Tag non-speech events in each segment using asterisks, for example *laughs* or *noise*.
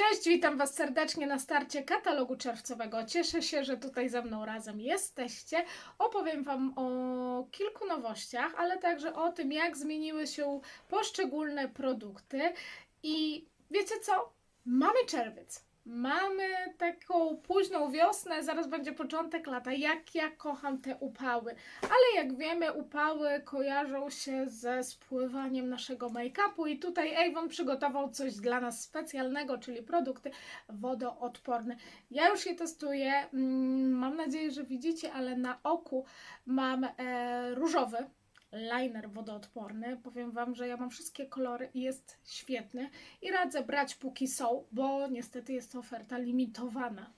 Cześć, witam Was serdecznie na starcie katalogu czerwcowego. Cieszę się, że tutaj ze mną razem jesteście. Opowiem Wam o kilku nowościach, ale także o tym, jak zmieniły się poszczególne produkty. I wiecie co? Mamy czerwiec. Mamy taką późną wiosnę, zaraz będzie początek lata. Jak ja kocham te upały. Ale jak wiemy, upały kojarzą się ze spływaniem naszego make-upu i tutaj Avon przygotował coś dla nas specjalnego, czyli produkty wodoodporne. Ja już je testuję, mm, mam nadzieję, że widzicie, ale na oku mam e, różowy liner wodoodporny. Powiem Wam, że ja mam wszystkie kolory i jest świetny i radzę brać póki są, bo niestety jest to oferta limitowana.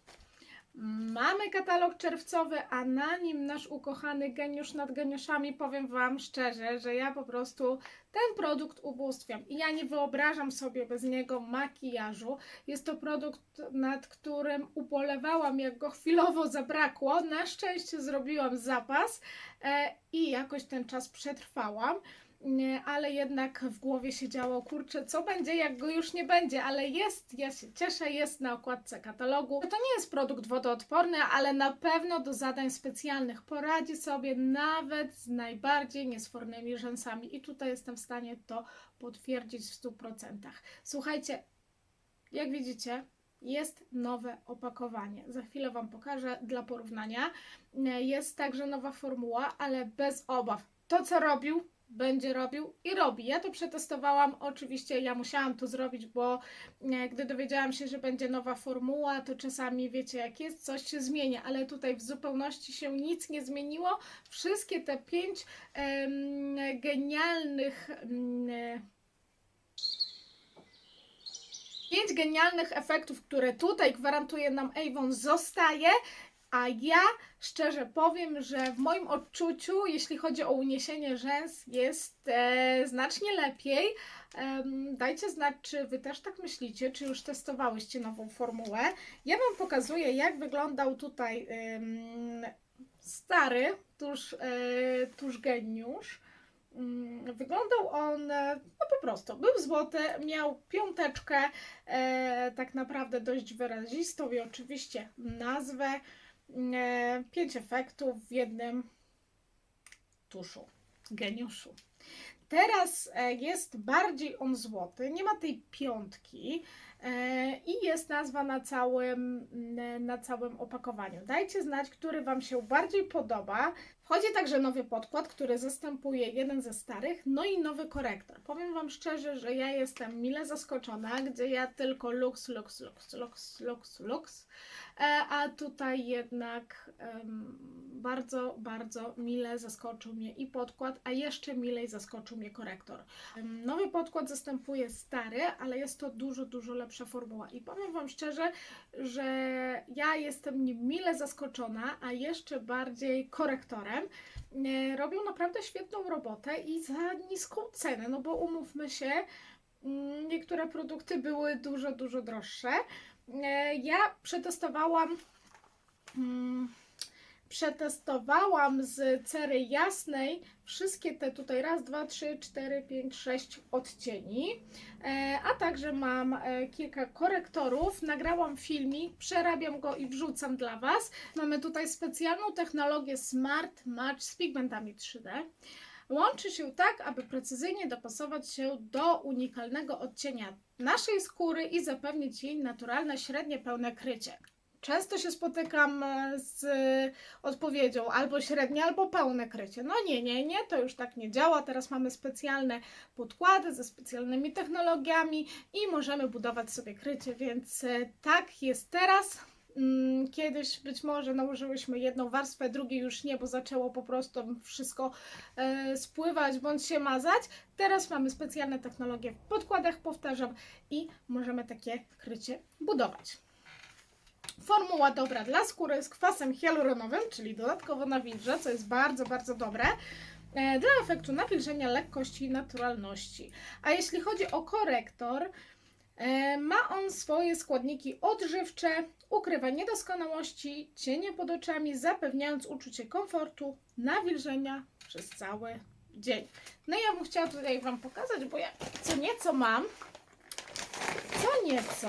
Mamy katalog czerwcowy, a na nim nasz ukochany geniusz nad geniuszami. Powiem Wam szczerze, że ja po prostu ten produkt ubóstwiam i ja nie wyobrażam sobie bez niego makijażu. Jest to produkt, nad którym ubolewałam, jak go chwilowo zabrakło. Na szczęście zrobiłam zapas e, i jakoś ten czas przetrwałam. Ale jednak w głowie się działo, kurczę, co będzie, jak go już nie będzie, ale jest, ja się cieszę, jest na okładce katalogu. To nie jest produkt wodoodporny, ale na pewno do zadań specjalnych poradzi sobie nawet z najbardziej niesfornymi rzęsami i tutaj jestem w stanie to potwierdzić w 100%. Słuchajcie, jak widzicie, jest nowe opakowanie. Za chwilę Wam pokażę dla porównania. Jest także nowa formuła, ale bez obaw. To, co robił, będzie robił i robi. Ja to przetestowałam, oczywiście ja musiałam to zrobić, bo e, gdy dowiedziałam się, że będzie nowa formuła, to czasami wiecie jak jest, coś się zmienia, ale tutaj w zupełności się nic nie zmieniło. Wszystkie te pięć em, genialnych em, pięć genialnych efektów, które tutaj gwarantuje nam Avon zostaje, a ja szczerze powiem, że w moim odczuciu, jeśli chodzi o uniesienie rzęs, jest e, znacznie lepiej. Em, dajcie znać, czy Wy też tak myślicie, czy już testowałyście nową formułę. Ja Wam pokazuję, jak wyglądał tutaj em, stary tuż, e, tuż geniusz. Mm, Wyglądał on e, no po prostu, był złoty, miał piąteczkę, e, tak naprawdę dość wyrazistą i oczywiście nazwę. E, pięć efektów w jednym tuszu, geniuszu. Teraz e, jest bardziej on złoty, nie ma tej piątki e, i jest nazwa na całym, na całym opakowaniu. Dajcie znać, który Wam się bardziej podoba. Wchodzi także nowy podkład, który zastępuje jeden ze starych, no i nowy korektor. Powiem Wam szczerze, że ja jestem mile zaskoczona, gdzie ja tylko lux, lux, lux, lux, lux, lux, a tutaj jednak em, bardzo, bardzo mile zaskoczył mnie i podkład, a jeszcze milej zaskoczył mnie korektor. Em, Nowy podkład zastępuje stary, ale jest to dużo, dużo lepsza formuła. I powiem Wam szczerze, że ja jestem nim mile zaskoczona, a jeszcze bardziej korektorem. E, Robią naprawdę świetną robotę i za niską cenę, no bo umówmy się, mm, niektóre produkty były dużo, dużo droższe. E, Ja przetestowałam. mm, Przetestowałam z cery jasnej wszystkie te tutaj raz, dwa, trzy, cztery, pięć, sześć odcieni, e, a także mam e, kilka korektorów. Nagrałam filmik, przerabiam go i wrzucam dla Was. Mamy tutaj specjalną technologię Smart Match z pigmentami 3D. Łączy się tak, aby precyzyjnie dopasować się do unikalnego odcienia naszej skóry i zapewnić jej naturalne, średnie, pełne krycie. Często się spotykam e, z odpowiedzią albo średnie, albo pełne krycie. No nie, nie, nie, to już tak nie działa. Teraz mamy specjalne podkłady ze specjalnymi technologiami i możemy budować sobie krycie, więc e, tak jest teraz. Mm, Kiedyś być może nałożyłyśmy jedną warstwę, drugiej już nie, bo zaczęło po prostu wszystko e, spływać bądź się mazać. Teraz mamy specjalne technologie w podkładach, powtarzam, i możemy takie krycie budować. Formuła dobra dla skóry z kwasem hialuronowym, czyli dodatkowo nawilża, co jest bardzo, bardzo dobre. e, Dla efektu nawilżenia, lekkości i naturalności. A jeśli chodzi o korektor, ma on swoje składniki odżywcze, ukrywa niedoskonałości, cienie pod oczami, zapewniając uczucie komfortu, nawilżenia przez cały dzień. No ja bym chciała tutaj Wam pokazać, bo ja co nieco mam. co nieco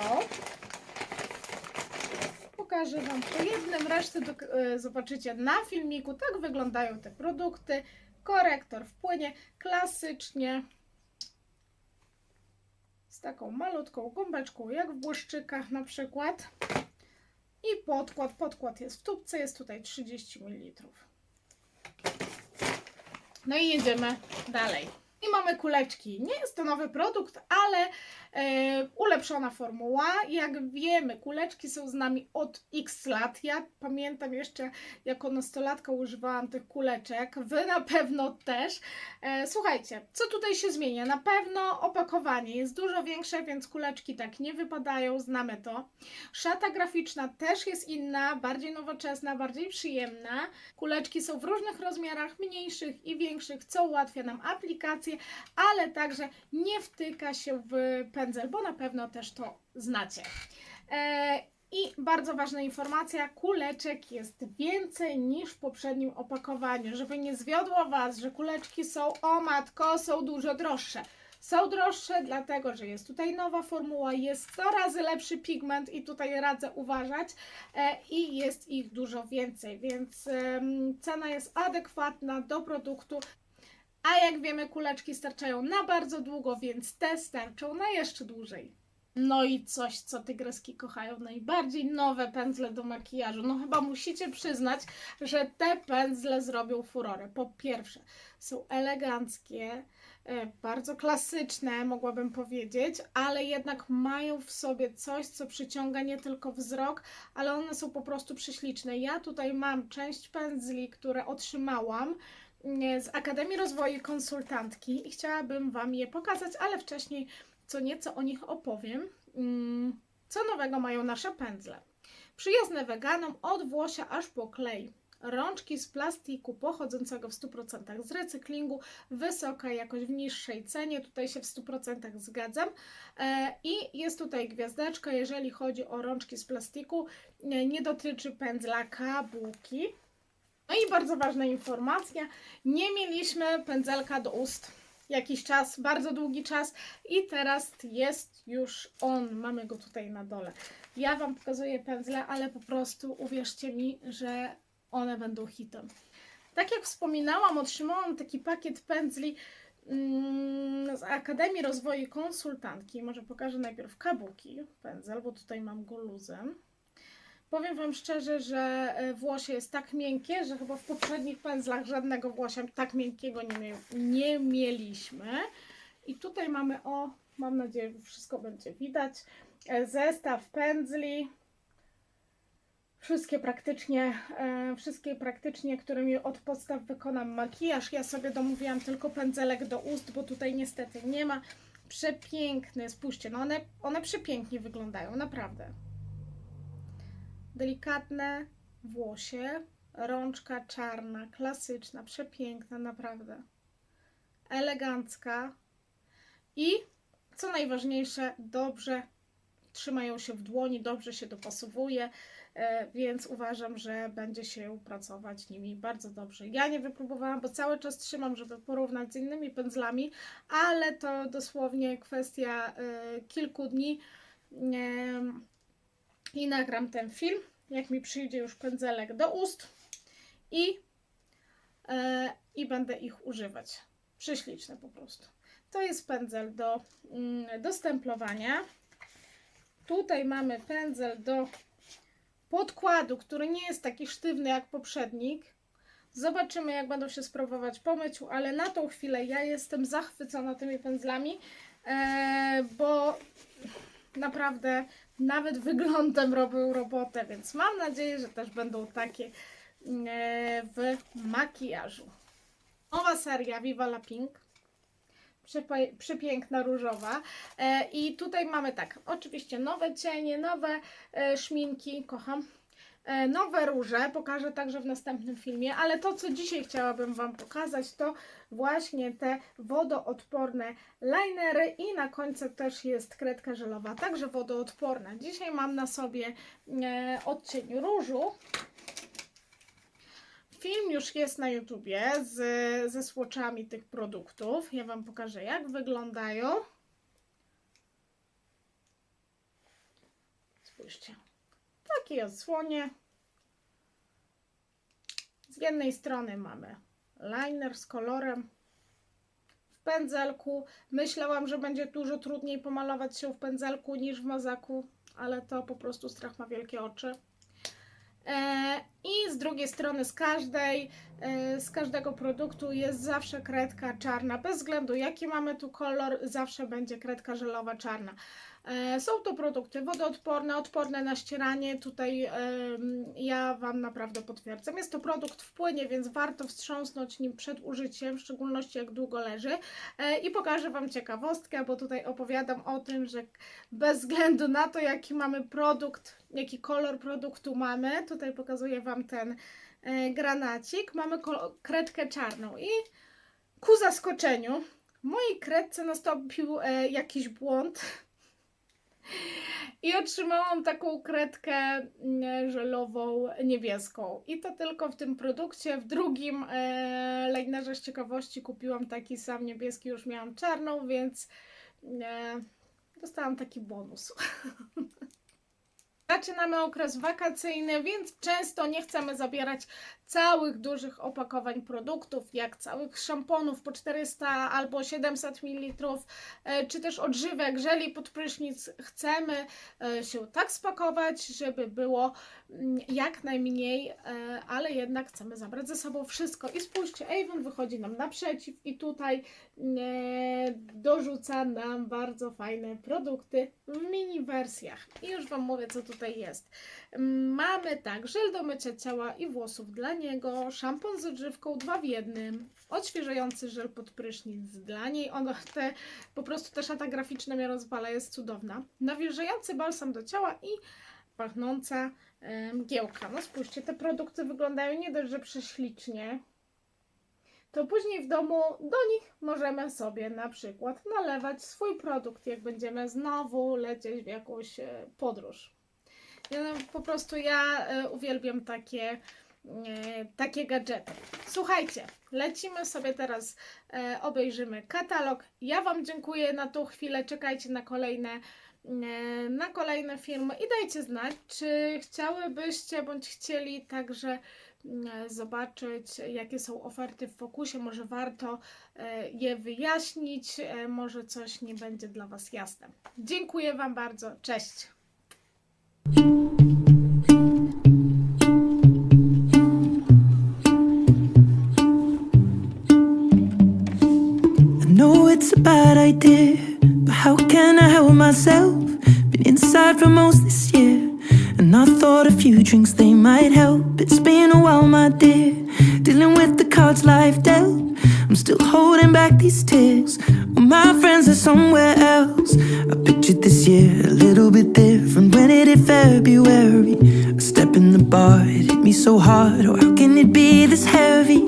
pokażę Wam po jednym, resztę do, e, zobaczycie na filmiku. Tak wyglądają te produkty. Korektor w płynie klasycznie taką malutką gąbeczką, jak w błyszczykach na przykład. I podkład. Podkład jest w tubce, jest tutaj 30 ml. No i jedziemy dalej. I mamy kuleczki. Nie jest to nowy produkt, ale ulepszona formuła. Jak wiemy, kuleczki są z nami od x lat. Ja pamiętam jeszcze, jako nastolatka używałam tych kuleczek. Wy na pewno też. E, słuchajcie, co tutaj się zmienia? Na pewno opakowanie jest dużo większe, więc kuleczki tak nie wypadają. Znamy to. Szata graficzna też jest inna, bardziej nowoczesna, bardziej przyjemna. Kuleczki są w różnych rozmiarach, mniejszych i większych, co ułatwia nam aplikację, ale także nie wtyka się w pędzel, bo na pewno też to znacie. E, I bardzo ważna informacja, kuleczek jest więcej niż w poprzednim opakowaniu, żeby nie zwiodło Was, że kuleczki są, o matko, są dużo droższe. Są droższe, dlatego że jest tutaj nowa formuła, jest 100 razy lepszy pigment i tutaj radzę uważać e, i jest ich dużo więcej, więc cena jest adekwatna do produktu. A jak wiemy, kuleczki starczają na bardzo długo, więc te starczą na jeszcze dłużej. No i coś, co tygryski kochają najbardziej, nowe pędzle do makijażu. No chyba musicie przyznać, że te pędzle zrobią furorę. Po pierwsze, są eleganckie, e, bardzo klasyczne, mogłabym powiedzieć, ale jednak mają w sobie coś, co przyciąga nie tylko wzrok, ale one są po prostu prześliczne. Ja tutaj mam część pędzli, które otrzymałam z Akademii Rozwoju Konsultantki i chciałabym Wam je pokazać, ale wcześniej co nieco o nich opowiem. Mm, Co nowego mają nasze pędzle? Przyjazne weganom od włosia aż po klej. Rączki z plastiku pochodzącego w 100% z recyklingu, wysoka jakość w niższej cenie, tutaj się w 100% zgadzam. E, I jest tutaj gwiazdeczka, jeżeli chodzi o rączki z plastiku, nie, nie dotyczy pędzla kabuki. No i bardzo ważna informacja, nie mieliśmy pędzelka do ust jakiś czas, bardzo długi czas i teraz jest już on, mamy go tutaj na dole. Ja Wam pokazuję pędzle, ale po prostu uwierzcie mi, że one będą hitem. Tak jak wspominałam, otrzymałam taki pakiet pędzli mm, z Akademii Rozwoju Konsultantki. Może pokażę najpierw kabuki pędzel, bo tutaj mam go luzem. Powiem Wam szczerze, że e, włosie jest tak miękkie, że chyba w poprzednich pędzlach żadnego włosia tak miękkiego nie, nie mieliśmy. I tutaj mamy, o, mam nadzieję, że wszystko będzie widać, e, zestaw pędzli. Wszystkie praktycznie, e, wszystkie praktycznie, którymi od podstaw wykonam makijaż. Ja sobie domówiłam tylko pędzelek do ust, bo tutaj niestety nie ma. Przepiękny, spójrzcie, no one, one przepięknie wyglądają, naprawdę delikatne włosie, rączka czarna, klasyczna, przepiękna, naprawdę. Elegancka i co najważniejsze, dobrze trzymają się w dłoni, dobrze się dopasowuje, e, więc uważam, że będzie się pracować nimi bardzo dobrze. Ja nie wypróbowałam, bo cały czas trzymam, żeby porównać z innymi pędzlami, ale to dosłownie kwestia e, kilku dni i nagram ten film, jak mi przyjdzie już pędzelek do ust i, e, i będę ich używać. Prześliczne po prostu. To jest pędzel do, mm, do stemplowania. Tutaj mamy pędzel do podkładu, który nie jest taki sztywny jak poprzednik. Zobaczymy, jak będą się sprawować po myciu, ale na tą chwilę ja jestem zachwycona tymi pędzlami, e, bo naprawdę nawet wyglądem robią robotę, więc mam nadzieję, że też będą takie e, w makijażu. Nowa seria Viva la Pink. Przepiękna różowa. E, I tutaj mamy tak, oczywiście nowe cienie, nowe e, szminki, kocham. E, nowe róże, pokażę także w następnym filmie, ale to, co dzisiaj chciałabym Wam pokazać, to właśnie te wodoodporne linery i na końcu też jest kredka żelowa, także wodoodporna. Dzisiaj mam na sobie e, odcień różu. Film już jest na YouTubie z, ze swatchami tych produktów. Ja Wam pokażę, jak wyglądają. Spójrzcie. Takie odsłonie. Z jednej strony mamy liner z kolorem w pędzelku. Myślałam, że będzie dużo trudniej pomalować się w pędzelku niż w mazaku, ale to po prostu strach ma wielkie oczy. E, I z drugiej strony z każdej, e, z każdego produktu jest zawsze kredka czarna. Bez względu jaki mamy tu kolor, zawsze będzie kredka żelowa czarna. E, Są to produkty wodoodporne, odporne na ścieranie. Tutaj ja Wam naprawdę potwierdzam. Jest to produkt w płynie, więc warto wstrząsnąć nim przed użyciem, w szczególności jak długo leży. E, I pokażę Wam ciekawostkę, bo tutaj opowiadam o tym, że bez względu na to, jaki mamy produkt, jaki kolor produktu mamy, tutaj pokazuję Wam ten e, granacik, mamy kredkę czarną i ku zaskoczeniu mojej kredce nastąpił e, jakiś błąd i otrzymałam taką kredkę mm, żelową niebieską. I to tylko w tym produkcie. W drugim e, linerze z ciekawości kupiłam taki sam niebieski, już miałam czarną, więc e, dostałam taki bonus. *laughs* Zaczynamy okres wakacyjny, więc często nie chcemy zabierać całych dużych opakowań produktów, jak całych szamponów po 400 albo 700 ml, e, czy też odżywek, żeli pod prysznic. Chcemy e, się tak spakować, żeby było mm, jak najmniej, e, ale jednak chcemy zabrać ze sobą wszystko. I spójrzcie, Avon wychodzi nam naprzeciw i tutaj dorzuca nam bardzo fajne produkty w mini wersjach. I już Wam mówię, co tutaj jest. Mamy tak, żel do mycia ciała i włosów dla niego, szampon z odżywką, dwa w jednym, odświeżający żel pod prysznic dla niej, ono, te, po prostu ta szata graficzna mnie rozwala, jest cudowna, nawilżający balsam do ciała i pachnąca mgiełka. No spójrzcie, te produkty wyglądają nie dość, że prześlicznie, to później w domu do nich możemy sobie na przykład nalewać swój produkt, jak będziemy znowu lecieć w jakąś e, podróż. No, po prostu ja e, uwielbiam takie, e, takie gadżety. Słuchajcie, lecimy sobie teraz, obejrzymy katalog. Ja Wam dziękuję na tą chwilę. Czekajcie na kolejne, na kolejne filmy i dajcie znać, czy chciałybyście bądź chcieli także zobaczyć, jakie są oferty w fokusie. Może warto e, je wyjaśnić, e, może coś nie będzie dla Was jasne. Dziękuję Wam bardzo. Cześć. Bad idea, but how can I help myself? Been inside for most this year, and I thought a few drinks they might help. It's been a while, my dear, dealing with the cards life dealt. I'm still holding back these tears. Well, my friends are somewhere else. I pictured this year a little bit different when it hit February. A step in the bar, it hit me so hard. Oh, how can it be this heavy?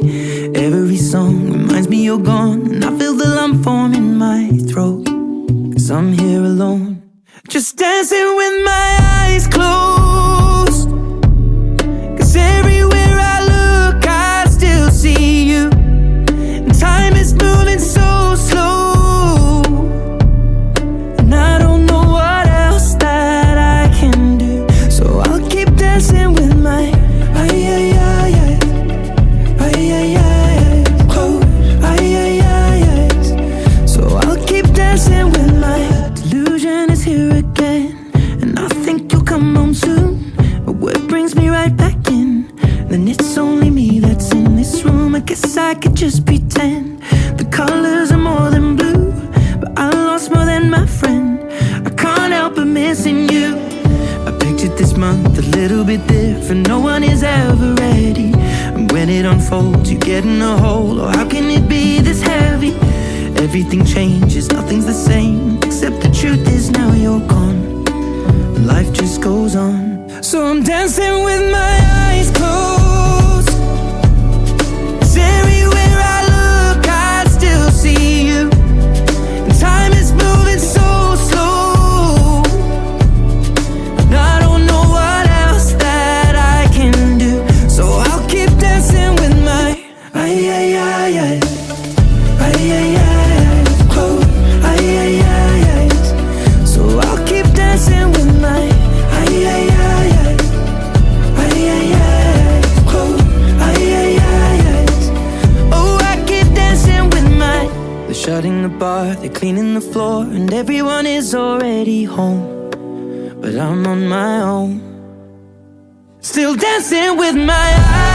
Every song reminds me you're gone, and I feel but missing you. I pictured this month a little bit different. No one is ever ready. And when it unfolds, you get in a hole. Oh, how can it be this heavy? Everything changes, nothing's the same. Except the truth is now you're gone. Life just goes on. So I'm dancing with my eyes closed. 'Cause I'm on my own. Still dancing with my eyes